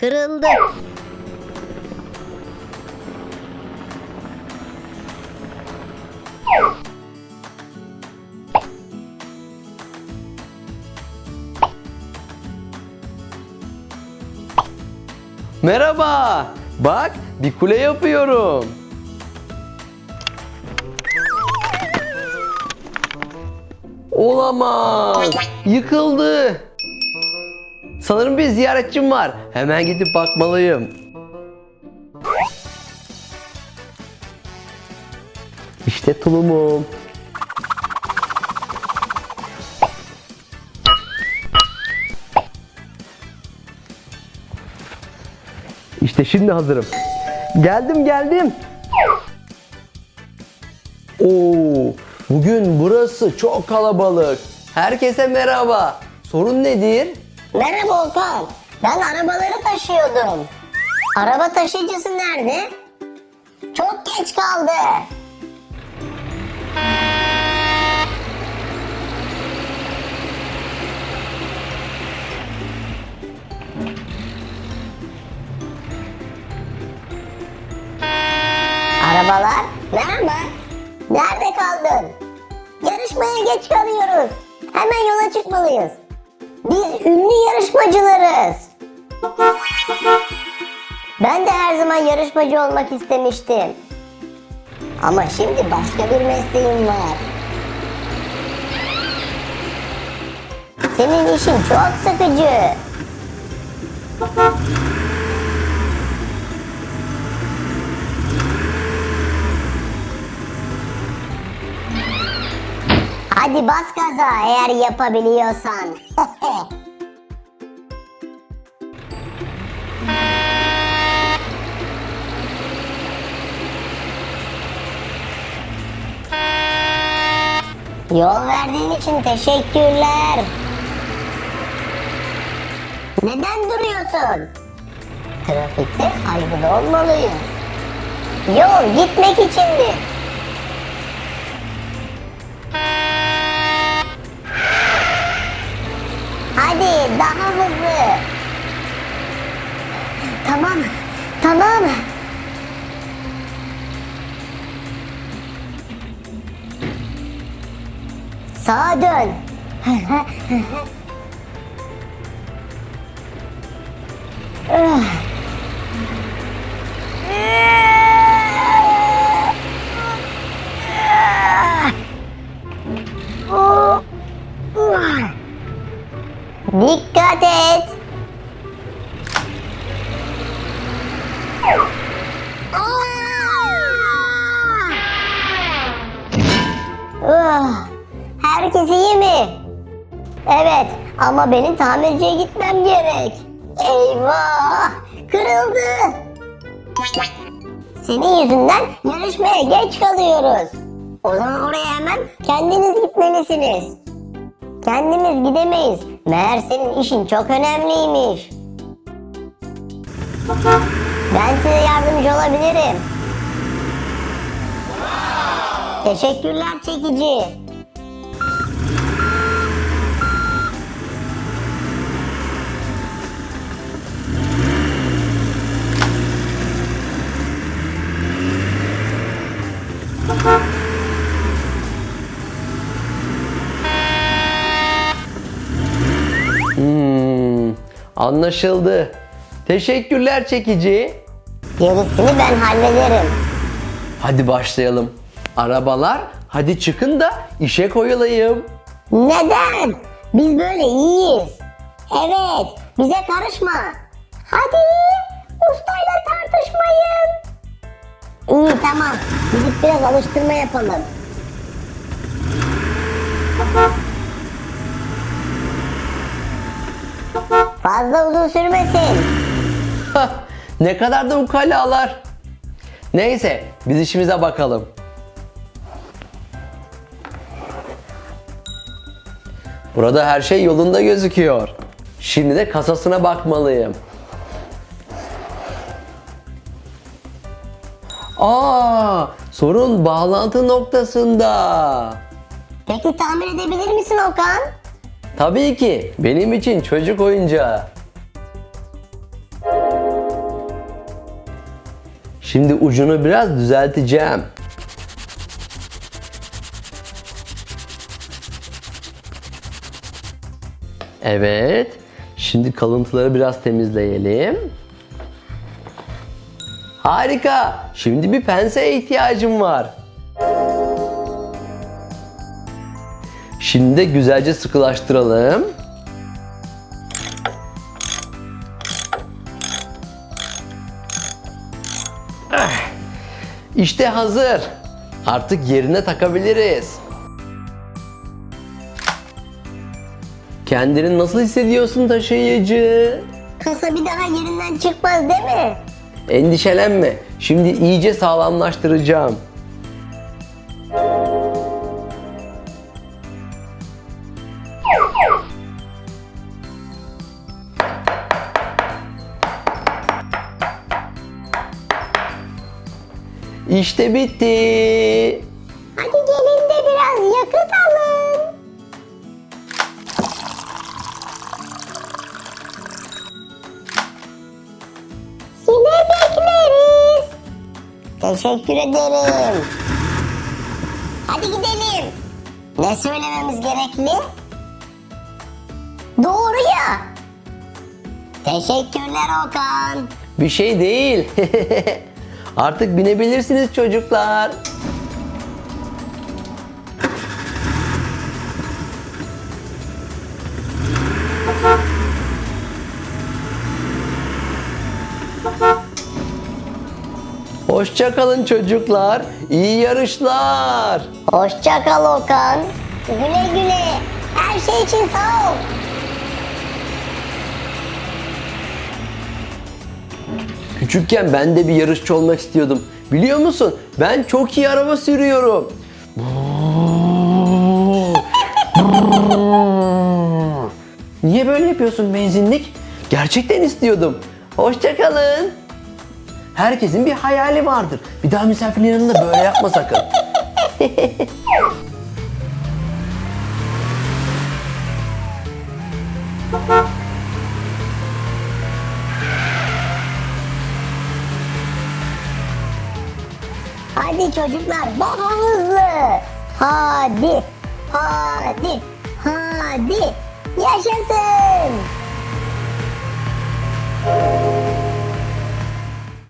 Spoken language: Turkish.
kırıldı. Merhaba. Bak bir kule yapıyorum. Olamaz. Yıkıldı. Sanırım bir ziyaretçim var. Hemen gidip bakmalıyım. İşte tulumum. İşte şimdi hazırım. Geldim geldim. Oo, bugün burası çok kalabalık. Herkese merhaba. Sorun nedir? Merhaba Okan. Ben arabaları taşıyordum. Araba taşıyıcısı nerede? Çok geç kaldı. Arabalar, merhaba. Nerede kaldın? Yarışmaya geç kalıyoruz. Hemen yola çıkmalıyız. Biz ünlü yarışmacılarız. Ben de her zaman yarışmacı olmak istemiştim. Ama şimdi başka bir mesleğim var. Senin işin çok sıkıcı. Hadi bas gaza eğer yapabiliyorsan. Yol verdiğin için teşekkürler. Neden duruyorsun? Trafikte saygılı olmalıyız. Yol gitmek içindir. Hadi daha hızlı. Tamam, tamam. Sağa dön. Herkes iyi mi? Evet ama benim tamirciye gitmem gerek. Eyvah! Kırıldı. Senin yüzünden yarışmaya geç kalıyoruz. O zaman oraya hemen kendiniz gitmelisiniz. Kendimiz gidemeyiz. Meğer senin işin çok önemliymiş. Ben size yardımcı olabilirim. Teşekkürler çekici. Hmm, anlaşıldı. Teşekkürler çekici. Gerisini ben hallederim. Hadi başlayalım. Arabalar hadi çıkın da işe koyulayım. Neden? Biz böyle iyiyiz. Evet, bize karışma. Hadi, ustayla tartışmayın. İyi tamam, gidip biraz alıştırma yapalım. Fazla uzun sürmesin. Ne kadar da ukalalar. Neyse biz işimize bakalım. Burada her şey yolunda gözüküyor. Şimdi de kasasına bakmalıyım. Aa, sorun bağlantı noktasında. Peki tamir edebilir misin Okan? Tabii ki benim için çocuk oyuncağı. Şimdi ucunu biraz düzelteceğim. Evet. Şimdi kalıntıları biraz temizleyelim. Harika. Şimdi bir penseye ihtiyacım var. Şimdi de güzelce sıkılaştıralım. Ah, İşte hazır. Artık yerine takabiliriz. Kendini nasıl hissediyorsun taşıyıcı? Kasa bir daha yerinden çıkmaz değil mi? Endişelenme. Şimdi iyice sağlamlaştıracağım. İşte bitti. Hadi gelin de biraz yakıt Teşekkür ederim. Hadi gidelim. Ne söylememiz gerekli? Doğru ya. Teşekkürler Okan. Bir şey değil. Artık binebilirsiniz çocuklar. Hoşça kalın çocuklar. İyi yarışlar. Hoşça kal Okan. Güle güle. Her şey için sağ ol. Küçükken ben de bir yarışçı olmak istiyordum. Biliyor musun? Ben çok iyi araba sürüyorum. Niye böyle yapıyorsun benzinlik? Gerçekten istiyordum. Hoşça kalın. Herkesin bir hayali vardır. Bir daha misafirlerin yanında böyle yapma sakın. Hadi çocuklar daha hızlı. Hadi. Hadi. Hadi. Yaşasın.